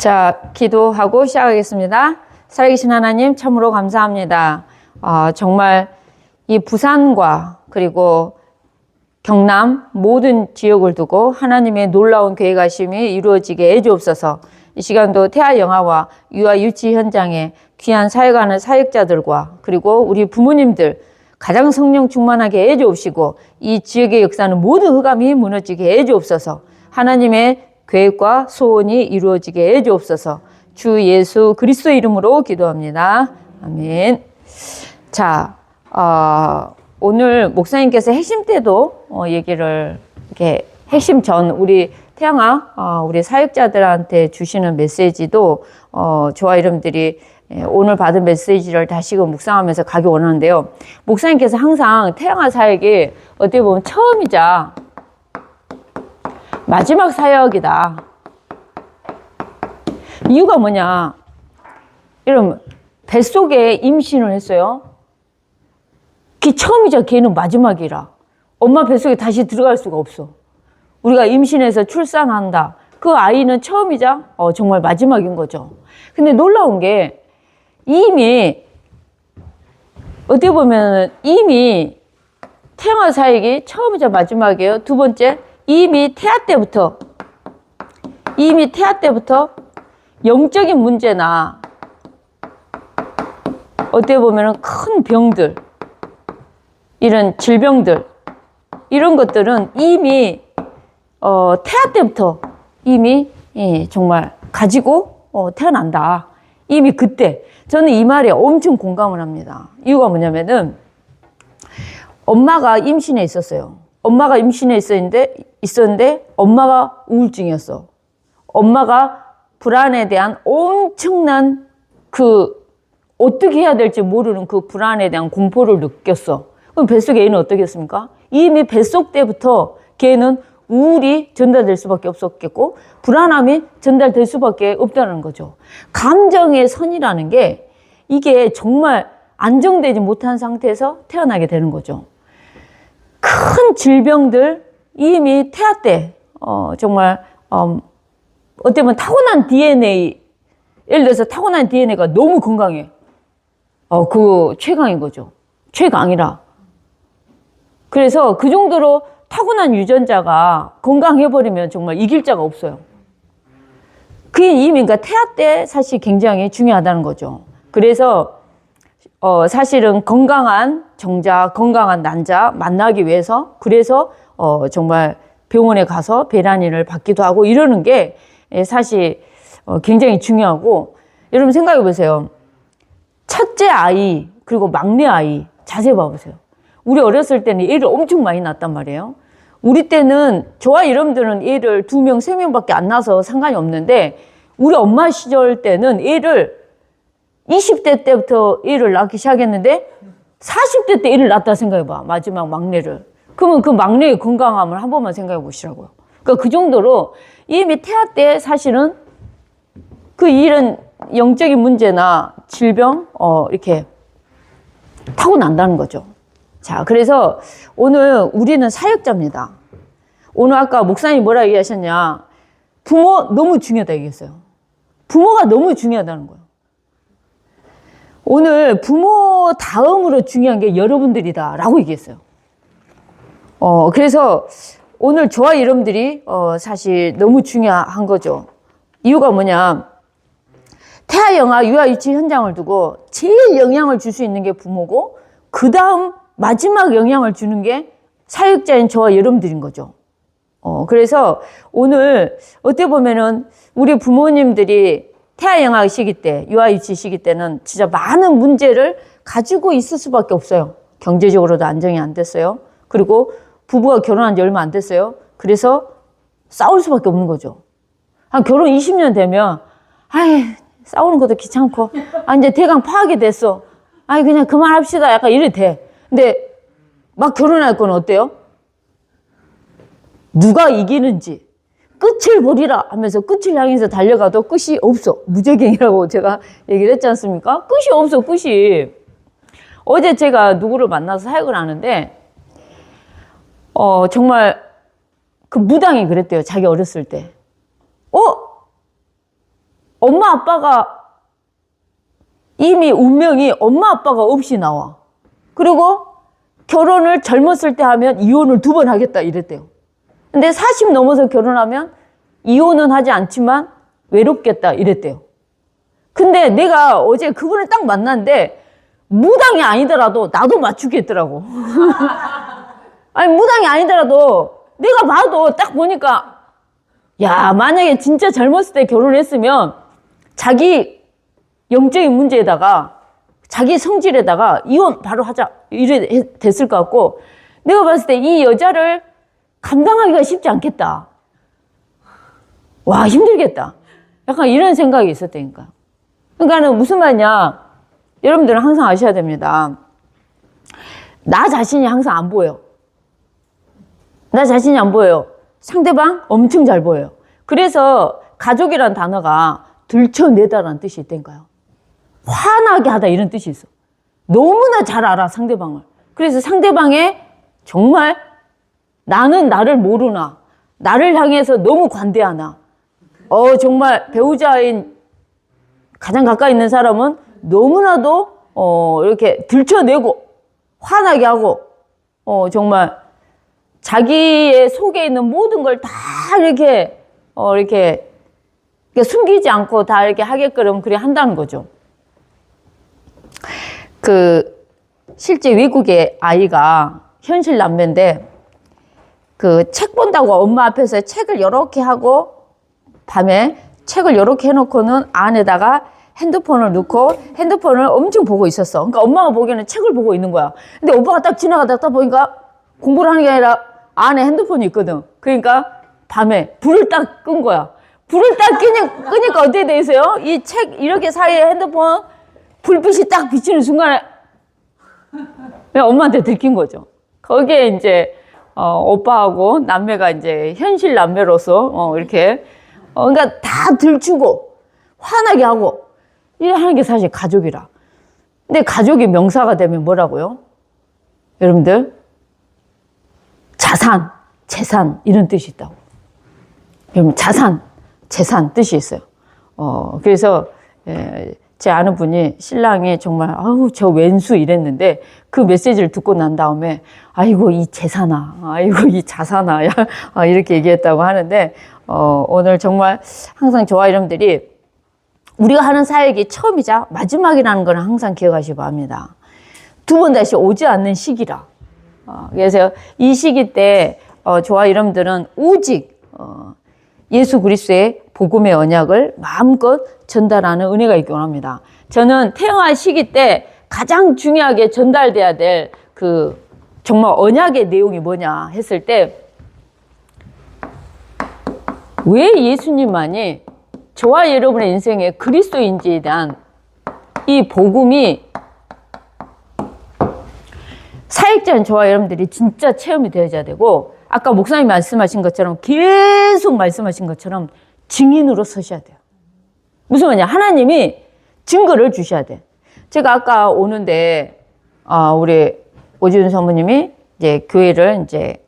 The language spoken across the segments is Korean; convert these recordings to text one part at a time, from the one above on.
자, 기도하고 시작하겠습니다. 살아계신 하나님, 참으로 감사합니다. 아, 정말 이 부산과 그리고 경남 모든 지역을 두고 하나님의 놀라운 계획하심이 이루어지게 해주옵소서. 이 시간도 태아 영화와 유아 유치 현장에 귀한 사역하는 사역자들과 그리고 우리 부모님들 가장 성령 충만하게 해주옵시고 이 지역의 역사는 모든 흑암이 무너지게 해주옵소서. 하나님의 계획과 소원이 이루어지게 해주옵소서. 주 예수 그리스도 이름으로 기도합니다. 아멘. 자, 어, 오늘 목사님께서 핵심 때도 어, 얘기를 이렇게 핵심 전 우리 태양아 어, 우리 사역자들한테 주시는 메시지도 어, 저와 이름들이 예, 오늘 받은 메시지를 다시금 묵상하면서 가기 원하는데요. 목사님께서 항상 태양아 사역이 어떻게 보면 처음이자 마지막 사역이다. 이유가 뭐냐? 여러분 뱃속에 임신을 했어요. 그게 처음이자 걔는 마지막이라. 엄마 뱃속에 다시 들어갈 수가 없어. 우리가 임신해서 출산한다. 그 아이는 처음이자 어, 정말 마지막인 거죠. 근데 놀라운 게 이미 어떻게 보면 이미 태양아 사역이 처음이자 마지막이에요. 두 번째 이미 태아 때부터 이미 태아 때부터 영적인 문제나 어떻게 보면 큰 병들 이런 질병들 이런 것들은 이미 어, 태아 때부터 이미 예, 정말 가지고 어, 태어난다. 이미 그때 저는 이 말에 엄청 공감을 합니다. 이유가 뭐냐면은 엄마가 임신해 있었어요. 엄마가 임신해 있었는데 있었는데 엄마가 우울증이었어. 엄마가 불안에 대한 엄청난 그 어떻게 해야 될지 모르는 그 불안에 대한 공포를 느꼈어. 그럼 뱃속에 애는 어떻겠습니까? 이미 뱃속 때부터 걔는 우울이 전달될 수밖에 없었겠고 불안함이 전달될 수밖에 없다는 거죠. 감정의 선이라는 게 이게 정말 안정되지 못한 상태에서 태어나게 되는 거죠. 큰 질병들 이미 태아 때 어, 정말 어, 보면 타고난 DNA 예를 들어서 타고난 DNA가 너무 건강해. 어, 그 최강인 거죠. 최강이라. 그래서 그 정도로 타고난 유전자가 건강해버리면 정말 이길 자가 없어요. 그게 이미 그러니까 태아 때 사실 굉장히 중요하다는 거죠. 그래서 어, 사실은 건강한 정자, 건강한 난자 만나기 위해서 그래서 어, 정말 병원에 가서 배란이를 받기도 하고 이러는 게 예, 사실 어, 굉장히 중요하고 여러분 생각해 보세요. 첫째 아이 그리고 막내 아이 자세히 봐보세요. 우리 어렸을 때는 애를 엄청 많이 낳았단 말이에요. 우리 때는 저와 여러분들은 애를 두 명, 세 명밖에 안 낳아서 상관이 없는데 우리 엄마 시절 때는 애를 20대 때부터 애를 낳기 시작했는데 40대 때 애를 낳았다 생각해봐. 마지막 막내를. 그러면 그 막내의 건강함을 한 번만 생각해 보시라고요. 그러니까 그 정도로 이미 태아 때 사실은 그 이런 영적인 문제나 질병, 어, 이렇게 타고난다는 거죠. 자, 그래서 오늘 우리는 사역자입니다. 오늘 아까 목사님 뭐라 얘기하셨냐. 부모 너무 중요하다 얘기했어요. 부모가 너무 중요하다는 거예요. 오늘 부모 다음으로 중요한 게 여러분들이다라고 얘기했어요. 어, 그래서 오늘 저와 여러분들이 어, 사실 너무 중요한 거죠. 이유가 뭐냐. 태아 영아 유아 유치 현장을 두고 제일 영향을 줄 수 있는 게 부모고 그 다음 마지막 영향을 주는 게 사역자인 저와 여러분들인 거죠. 어, 그래서 오늘 어떻게 보면은 우리 부모님들이 태아 영아 시기 때, 유아 유치 시기 때는 진짜 많은 문제를 가지고 있을 수밖에 없어요. 경제적으로도 안정이 안 됐어요. 그리고 부부가 결혼한 지 얼마 안 됐어요. 그래서 싸울 수밖에 없는 거죠. 한 결혼 20년 되면, 아이, 싸우는 것도 귀찮고, 아, 이제 대강 파악이 됐어. 아이, 그냥 그만합시다. 약간 이래 돼. 근데 막 결혼할 건 어때요? 누가 이기는지 끝을 보리라 하면서 끝을 향해서 달려가도 끝이 없어. 무적행이라고 제가 얘기를 했지 않습니까? 끝이 없어, 끝이. 어제 제가 누구를 만나서 사역을 하는데, 어, 정말 그 무당이 그랬대요. 자기 어렸을 때. 어? 엄마 아빠가 이미 운명이 엄마 아빠가 없이 나와. 그리고 결혼을 젊었을 때 하면 이혼을 두 번 하겠다 이랬대요. 근데 40 넘어서 결혼하면 이혼은 하지 않지만 외롭겠다 이랬대요. 근데 내가 어제 그분을 딱 만났는데 무당이 아니더라도 나도 맞추겠더라고. 아니 무당이 아니더라도 내가 봐도 딱 보니까 야 만약에 진짜 젊었을 때 결혼했으면 자기 영적인 문제에다가 자기 성질에다가 이혼 바로 하자 이래 했- 됐을 것 같고 내가 봤을 때 이 여자를 감당하기가 쉽지 않겠다. 와 힘들겠다. 약간 이런 생각이 있었다니까. 그러니까는 무슨 말이냐. 여러분들은 항상 아셔야 됩니다. 나 자신이 항상 안 보여. 나 자신이 안 보여요. 상대방 엄청 잘 보여요. 그래서 가족이란 단어가 들춰내다라는 뜻이 있다니까요. 화나게 하다 이런 뜻이 있어. 너무나 잘 알아, 상대방을. 그래서 상대방의 정말 나는 나를 모르나, 나를 향해서 너무 관대하나, 어, 정말 배우자인 가장 가까이 있는 사람은 너무나도, 어, 이렇게 들춰내고, 화나게 하고, 어, 정말 자기의 속에 있는 모든 걸 다 이렇게, 어, 이렇게, 이렇게 숨기지 않고 다 이렇게 하게끔 그래 한다는 거죠. 그, 실제 외국의 아이가 현실 남매인데, 그 책 본다고 엄마 앞에서 책을 이렇게 하고, 밤에 책을 이렇게 해놓고는 안에다가 핸드폰을 넣고 핸드폰을 엄청 보고 있었어. 그러니까 엄마가 보기에는 책을 보고 있는 거야. 근데 오빠가 딱 지나가다 딱 보니까 공부를 하는 게 아니라 안에 핸드폰이 있거든. 그러니까 밤에 불을 딱 끈 거야. 불을 딱 끄니, 끄니까 어떻게 돼 있어요? 이 책 이렇게 사이에 핸드폰 불빛이 딱 비치는 순간에 엄마한테 들킨 거죠. 거기에 이제 어, 오빠하고 남매가 이제 현실 남매로서 어, 이렇게 어, 그러니까 다 들추고 화나게 하고 이래 하는 게 사실 가족이라. 근데 가족이 명사가 되면 뭐라고요? 여러분들 자산, 재산 이런 뜻이 있다고. 여러분 자산, 재산 뜻이 있어요. 어 그래서 에, 제 아는 분이 신랑이 정말 아우 저 왼수 이랬는데 그 메시지를 듣고 난 다음에 아이고 이 재산아, 아이고 이 자산아 야, 아, 이렇게 얘기했다고 하는데 어, 오늘 정말 항상 저와 여러분들이 우리가 하는 사역이 처음이자 마지막이라는 걸 항상 기억하시기 바랍니다. 두 번 다시 오지 않는 시기라. 어, 그래서 이 시기 때 어, 저와 여러분들은 오직 어, 예수 그리스도의 복음의 언약을 마음껏 전달하는 은혜가 있기 원합니다. 저는 태영아 시기 때 가장 중요하게 전달돼야 될 그 정말 언약의 내용이 뭐냐 했을 때 왜 예수님만이 저와 여러분의 인생에 그리스도인지에 대한 이 복음이 사역자인 저와 여러분들이 진짜 체험이 되어야 되고 아까 목사님 말씀하신 것처럼 계속 말씀하신 것처럼 증인으로 서셔야 돼요. 무슨 말이냐? 하나님이 증거를 주셔야 돼. 제가 아까 오는데 아, 우리 오지훈 사모님이 이제 교회를 이제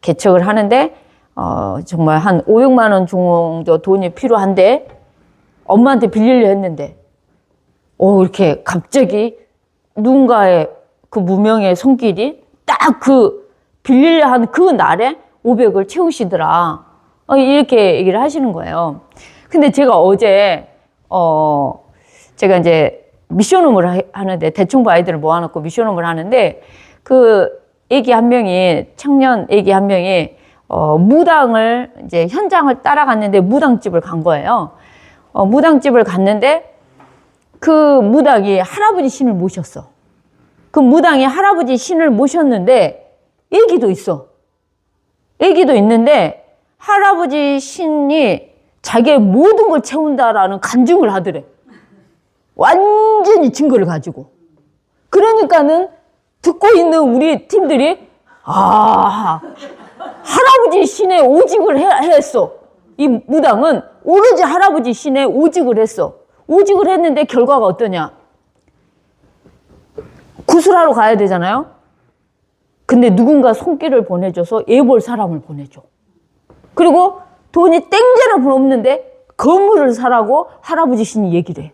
개척을 하는데 어, 정말 한 5, 6만 원 정도 돈이 필요한데 엄마한테 빌리려 했는데 오, 이렇게 갑자기 누군가의 그 무명의 손길이 딱 그 빌리려 한 그 날에 500을 채우시더라. 어, 이렇게 얘기를 하시는 거예요. 근데 제가 어제, 어, 제가 이제 미션홈을 하- 하는데, 대충부 아이들을 모아놓고 미션홈을 하는데, 그 애기 한 명이, 청년 애기 한 명이, 어, 무당을, 이제 현장을 따라갔는데 무당집을 간 거예요. 어, 무당집을 갔는데, 그 무당이 할아버지 신을 모셨어. 그 무당이 할아버지 신을 모셨는데 애기도 있어. 애기도 있는데 할아버지 신이 자기의 모든 걸 채운다라는 간증을 하더래. 완전히 증거를 가지고. 그러니까는 듣고 있는 우리 팀들이 아 할아버지 신의 오직을 해- 했어. 이 무당은 오로지 할아버지 신의 오직을 했어. 오직을 했는데 결과가 어떠냐? 구슬하러 가야 되잖아요. 근데 누군가 손길을 보내줘서 애볼 사람을 보내줘. 그리고 돈이 땡제나 없는데 건물을 사라고 할아버지 신이 얘기를 해.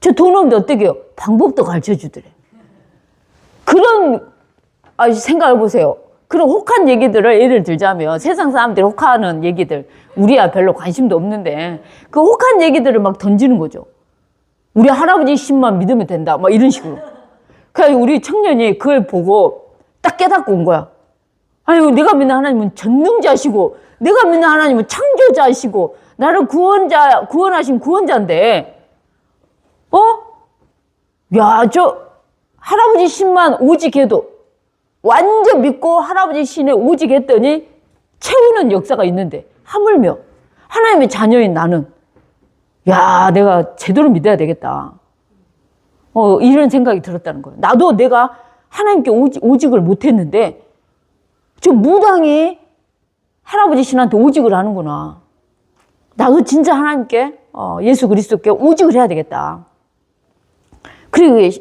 저 돈 없는데 어떻게 해요? 방법도 가르쳐 주더래. 그런 아, 생각해 보세요. 그런 혹한 얘기들을 예를 들자면 세상 사람들이 혹하는 얘기들 우리야 별로 관심도 없는데 그 혹한 얘기들을 막 던지는 거죠. 우리 할아버지 신만 믿으면 된다. 막 이런 식으로. 그래서 우리 청년이 그걸 보고 딱 깨닫고 온 거야. 아니, 내가 믿는 하나님은 전능자시고, 내가 믿는 하나님은 창조자시고, 나를 구원자, 구원하신 구원자인데, 어? 야, 저, 할아버지 신만 오직 해도, 완전 믿고 할아버지 신에 오직 했더니, 채우는 역사가 있는데, 하물며, 하나님의 자녀인 나는, 야, 내가 제대로 믿어야 되겠다. 어, 이런 생각이 들었다는 거예요. 나도 내가 하나님께 오직, 오직을 못했는데, 저 무당이 할아버지 신한테 오직을 하는구나. 나도 진짜 하나님께, 어, 예수 그리스도께 오직을 해야 되겠다. 그리고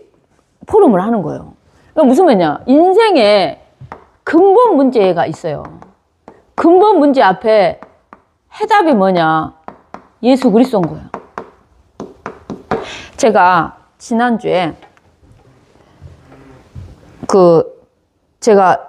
포럼을 하는 거예요. 그러니까 무슨 말이냐. 인생에 근본 문제가 있어요. 근본 문제 앞에 해답이 뭐냐. 예수 그리스도인 거예요. 제가 지난주에 그 제가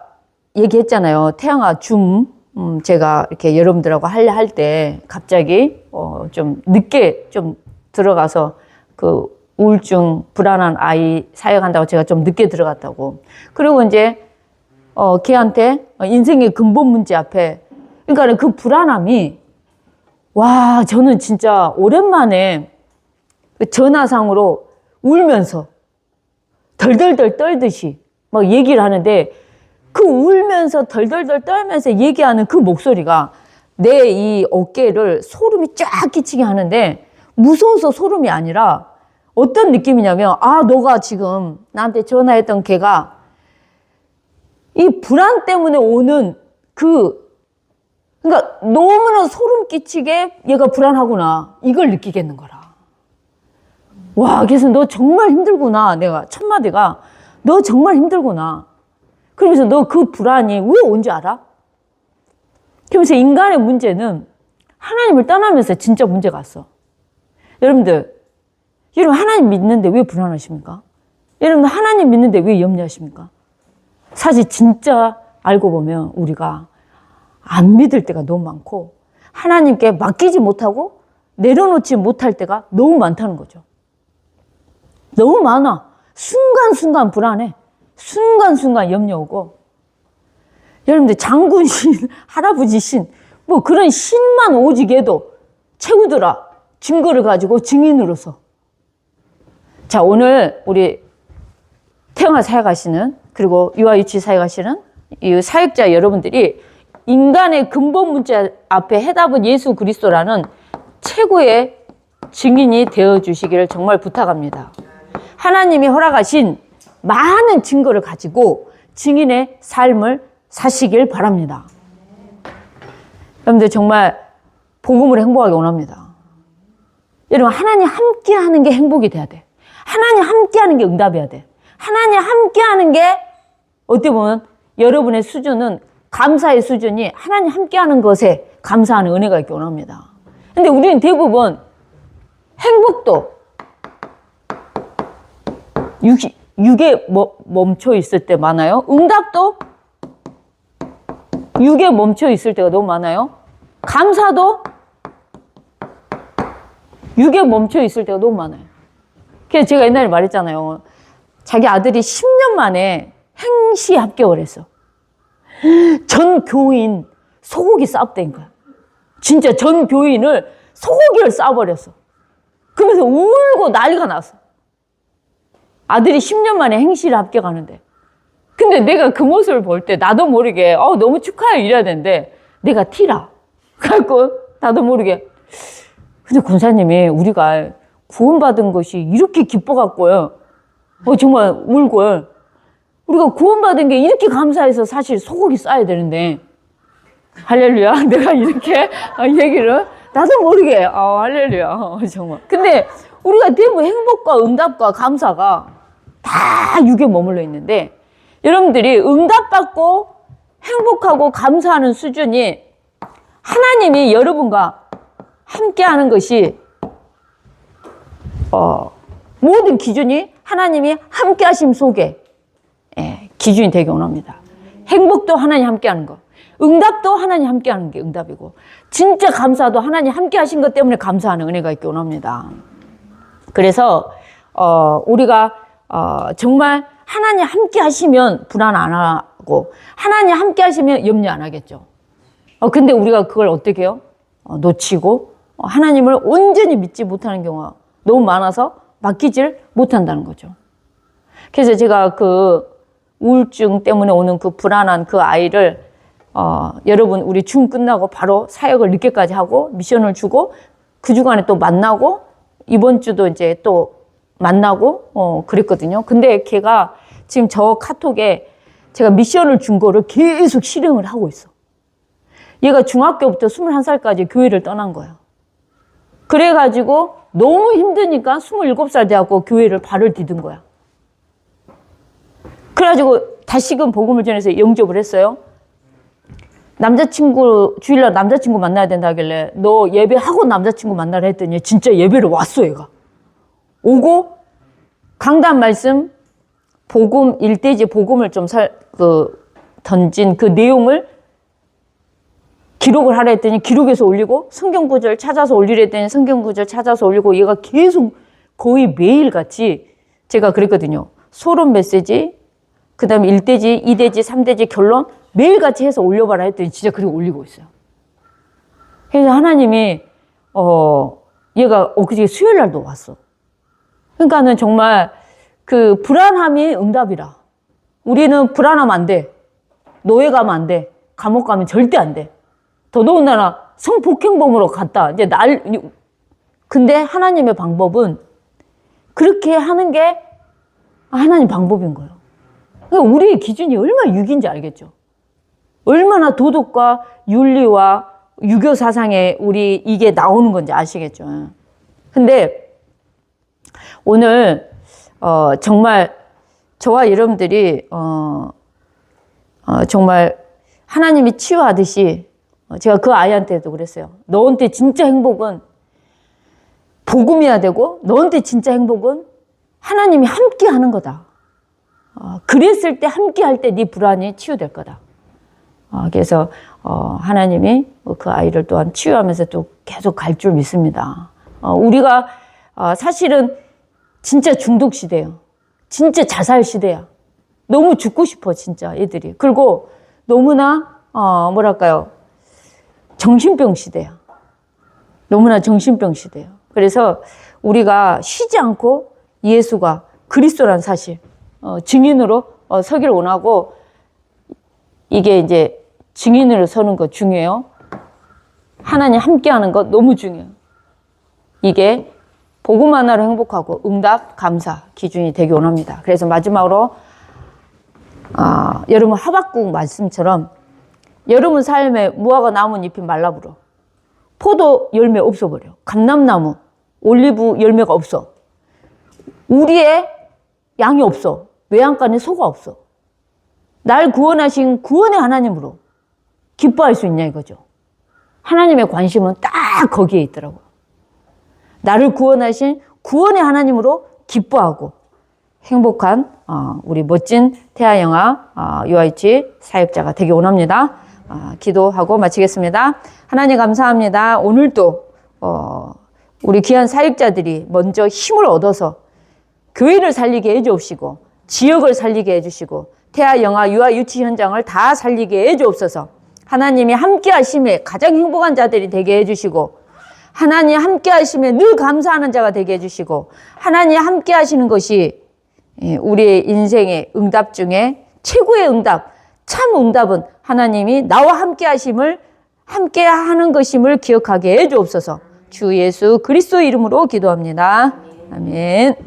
얘기했잖아요. 태양아 줌 음, 제가 이렇게 여러분들하고 하려 할때 갑자기 어, 좀 늦게 좀 들어가서 그 우울증 불안한 아이 사역한다고 제가 좀 늦게 들어갔다고. 그리고 이제 어 걔한테 인생의 근본 문제 앞에 그러니까 그 불안함이 와 저는 진짜 오랜만에 그 전화상으로 울면서 덜덜덜 떨듯이 막 얘기를 하는데 그 울면서 덜덜덜 떨면서 얘기하는 그 목소리가 내 이 어깨를 소름이 쫙 끼치게 하는데 무서워서 소름이 아니라 어떤 느낌이냐면 아 너가 지금 나한테 전화했던 걔가 이 불안 때문에 오는 그 그러니까 너무나 소름 끼치게 얘가 불안하구나 이걸 느끼겠는 거라. 와, 그래서 너 정말 힘들구나. 내가 첫 마디가 너 정말 힘들구나. 그러면서 너 그 불안이 왜 온지 알아? 그러면서 인간의 문제는 하나님을 떠나면서 진짜 문제가 왔어. 여러분들, 여러분 하나님 믿는데 왜 불안하십니까? 여러분 하나님 믿는데 왜 염려하십니까? 사실 진짜 알고 보면 우리가 안 믿을 때가 너무 많고 하나님께 맡기지 못하고 내려놓지 못할 때가 너무 많다는 거죠. 너무 많아. 순간순간 불안해. 순간순간 염려 오고. 여러분들 장군 신, 할아버지 신, 뭐 그런 신만 오직해도 채우더라. 증거를 가지고 증인으로서. 자, 오늘 우리 태영아 사역하시는 그리고 유아유치 사역하시는 이 사역자 여러분들이 인간의 근본 문제 앞에 해답은 예수 그리스도라는 최고의 증인이 되어 주시기를 정말 부탁합니다. 하나님이 허락하신 많은 증거를 가지고 증인의 삶을 사시길 바랍니다. 여러분들 정말 복음을 행복하게 원합니다. 여러분 하나님 함께 하는 게 행복이 돼야 돼. 하나님 함께 하는 게 응답이어야 돼. 하나님 함께 하는 게 어떻게 보면 여러분의 수준은 감사의 수준이 하나님 함께 하는 것에 감사하는 은혜가 있기 원합니다. 근데 우리는 대부분 행복도 육, 육에 멈춰 있을 때 많아요. 응답도 육에 멈춰 있을 때가 너무 많아요. 감사도 육에 멈춰 있을 때가 너무 많아요. 그래서 제가 옛날에 말했잖아요. 자기 아들이 10년 만에 행시 합격을 했어. 전 교인 소고기 싸웠다는 거야. 진짜 전 교인을 소고기를 싸버렸어. 그러면서 울고 난리가 났어. 아들이 10년 만에 행시를 합격하는데. 근데 내가 그 모습을 볼 때 나도 모르게 어 너무 축하해 이래야 되는데 내가 티라. 그래갖고 나도 모르게. 근데 군사님이 우리가 구원받은 것이 이렇게 기뻐갖고요. 어 정말 울고 우리가 구원받은 게 이렇게 감사해서 사실 소고기 싸야 되는데. 할렐루야. 내가 이렇게 얘기를. 나도 모르게. 어 할렐루야. 어, 정말. 근데 우리가 대부분 행복과 응답과 감사가 다 육에 머물러 있는데 여러분들이 응답받고 행복하고 감사하는 수준이 하나님이 여러분과 함께하는 것이 어, 모든 기준이 하나님이 함께하심 속에 예, 기준이 되기 원합니다. 행복도 하나님 함께하는 거, 응답도 하나님 함께하는 게 응답이고, 진짜 감사도 하나님 함께하신 것 때문에 감사하는 은혜가 있기 원합니다. 그래서 어, 우리가 어, 정말 하나님 함께 하시면 불안 안 하고 하나님 함께 하시면 염려 안 하겠죠. 어, 근데 우리가 그걸 어떻게 해요? 어, 놓치고 어, 하나님을 온전히 믿지 못하는 경우가 너무 많아서 맡기질 못한다는 거죠. 그래서 제가 그 우울증 때문에 오는 그 불안한 그 아이를 어, 여러분 우리 중 끝나고 바로 사역을 늦게까지 하고 미션을 주고 그 주간에 또 만나고 이번 주도 이제 또 만나고 어, 그랬거든요. 근데 걔가 지금 저 카톡에 제가 미션을 준 거를 계속 실행을 하고 있어. 얘가 중학교부터 21살까지 교회를 떠난 거야. 그래가지고 너무 힘드니까 27살 돼갖고 교회를 발을 디딘 거야. 그래가지고 다시금 복음을 전해서 영접을 했어요. 남자친구, 주일날 남자친구 만나야 된다 하길래 너 예배하고 남자친구 만나라 했더니 진짜 예배를 왔어, 얘가. 오고 강단 말씀, 복음, 일대지 복음을 좀 살, 그, 던진 그 내용을 기록을 하라 했더니 기록해서 올리고 성경 구절 찾아서 올리라 했더니 성경 구절 찾아서 올리고 얘가 계속 거의 매일 같이 제가 그랬거든요. 소론 메시지, 그 다음에 1대지, 2대지, 3대지 결론 매일 같이 해서 올려봐라 했더니 진짜 그리고 올리고 있어요. 그래서 하나님이, 어, 얘가 엊그제 수요일 날도 왔어. 그러니까는 정말 그 불안함이 응답이라. 우리는 불안하면 안 돼. 노예 가면 안 돼. 감옥 가면 절대 안 돼. 더더군다나 성폭행범으로 갔다. 이제 날, 근데 하나님의 방법은 그렇게 하는 게 하나님 방법인 거예요. 그러니까 우리의 기준이 얼마나 육인지 알겠죠? 얼마나 도덕과 윤리와 유교 사상에 우리 이게 나오는 건지 아시겠죠? 근데 오늘 어, 정말 저와 여러분들이 어, 어, 정말 하나님이 치유하듯이 어, 제가 그 아이한테도 그랬어요. 너한테 진짜 행복은 복음이야 되고 너한테 진짜 행복은 하나님이 함께 하는 거다. 어, 그랬을 때 함께 할 때 네 불안이 치유될 거다. 어, 그래서 어, 하나님이 그 아이를 또한 치유하면서 또 계속 갈 줄 믿습니다. 어, 우리가 어, 사실은 진짜 중독 시대예요. 진짜 자살 시대야. 너무 죽고 싶어 진짜 애들이. 그리고 너무나 어, 뭐랄까요 정신병 시대야. 너무나 정신병 시대예요. 그래서 우리가 쉬지 않고 예수가 그리스도란 사실 어, 증인으로 어, 서기를 원하고 이게 이제 증인으로 서는 거 중요해요. 하나님 함께하는 거 너무 중요해요. 이게 하나로 행복하고 응답 감사 기준이 되기 원합니다. 그래서 마지막으로 아, 여러분 하박국 말씀처럼 여러분 삶에 무화과 나뭇잎이 말라불어. 포도 열매 없어버려. 감람나무 올리브 열매가 없어. 우리의 양이 없어. 외양간에 소가 없어. 날 구원하신 구원의 하나님으로 기뻐할 수 있냐 이거죠. 하나님의 관심은 딱 거기에 있더라고 나를 구원하신 구원의 하나님으로 기뻐하고 행복한 어, 우리 멋진 태아영아 어, 유아이치 사역자가 되기 원합니다. 어, 기도하고 마치겠습니다. 하나님 감사합니다. 오늘도 어, 우리 귀한 사역자들이 먼저 힘을 얻어서 교회를 살리게 해주옵시고 지역을 살리게 해주시고 태아영아 유아 유치 현장을 다 살리게 해주옵소서. 하나님이 함께 하심에 가장 행복한 자들이 되게 해주시고 하나님 함께 하심에 늘 감사하는 자가 되게 해주시고 하나님 함께 하시는 것이 예, 우리의 인생의 응답 중에 최고의 응답, 참 응답은 하나님이 나와 함께 하심을 함께 하는 것임을 기억하게 해 주옵소서. 주 예수 그리스도 이름으로 기도합니다. 아멘.